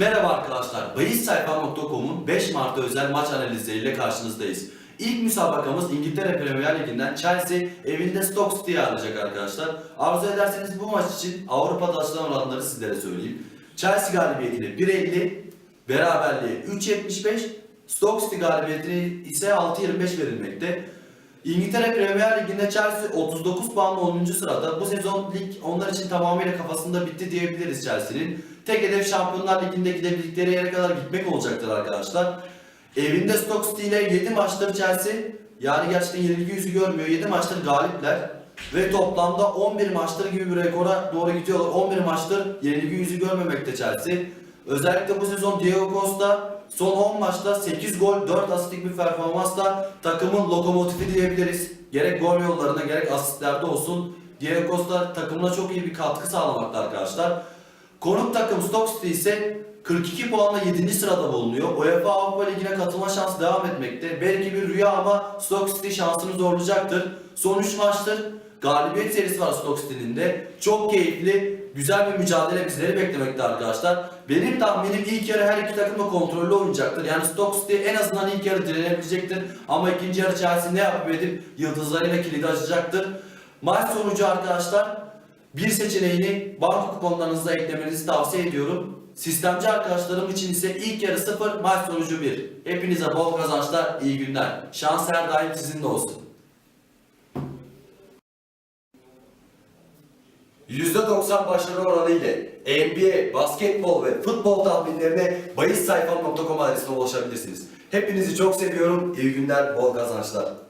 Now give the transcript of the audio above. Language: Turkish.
Merhaba arkadaşlar, bayissayfa.com'un 5 Mart'a özel maç analizleriyle karşınızdayız. İlk müsabakamız İngiltere Premier Ligi'nden Chelsea evinde Stoke City'yi ağırlayacak arkadaşlar. Arzu ederseniz bu maç için Avrupa'da açılan oranları sizlere söyleyeyim. Chelsea galibiyetine 1.50, beraberliğe 3.75, Stoke City galibiyetine ise 6.25 verilmekte. İngiltere Premier Ligi'nde Chelsea 39 puanla 10. sırada. Bu sezon lig onlar için tamamıyla kafasında bitti diyebiliriz Chelsea'nin. Tek hedef Şampiyonlar Ligi'nde gidebildikleri yere kadar gitmek olacaktır arkadaşlar. Evinde Stoke City ile 7 maçtır Chelsea. Yani gerçekten yenilgi yüzü görmüyor. 7 maçtır galipler. Ve toplamda 11 maçtır gibi bir rekora doğru gidiyorlar. 11 maçtır yenilgi yüzü görmemekte Chelsea. Özellikle bu sezon Diego Costa son 10 maçta 8 gol 4 asistlik bir performansla takımın lokomotifi diyebiliriz. Gerek gol yollarına gerek asistlerde olsun. Diego Costa takımına çok iyi bir katkı sağlamakta arkadaşlar. Konuk takım Stoke City ise 42 puanla 7. sırada bulunuyor. UEFA Avrupa Ligi'ne katılma şansı devam etmekte. Belki bir rüya ama Stoke City şansını zorlayacaktır. Son 3 maçtır galibiyet serisi var Stoke City'nin de. Çok keyifli, güzel bir mücadele bizleri beklemekte arkadaşlar. Benim tahminim ilk yarı her iki takım da kontrollü oynayacaktır. Yani Stoke City en azından ilk yarı direnebilecektir. Ama ikinci yarı Chelsea ne yapıp edip yıldızlarıyla kilidi açacaktır. Maç sonucu arkadaşlar bir seçeneğini banka kuponlarınıza eklemenizi tavsiye ediyorum. Sistemci arkadaşlarım için ise ilk yarı 0, maç sonucu 1. Hepinize bol kazançlar, iyi günler. Şans her daim sizinle olsun. %90 başarı oranı ile NBA, basketbol ve futbol tahminlerine bayissayfam.com adresine ulaşabilirsiniz. Hepinizi çok seviyorum. İyi günler, bol kazançlar.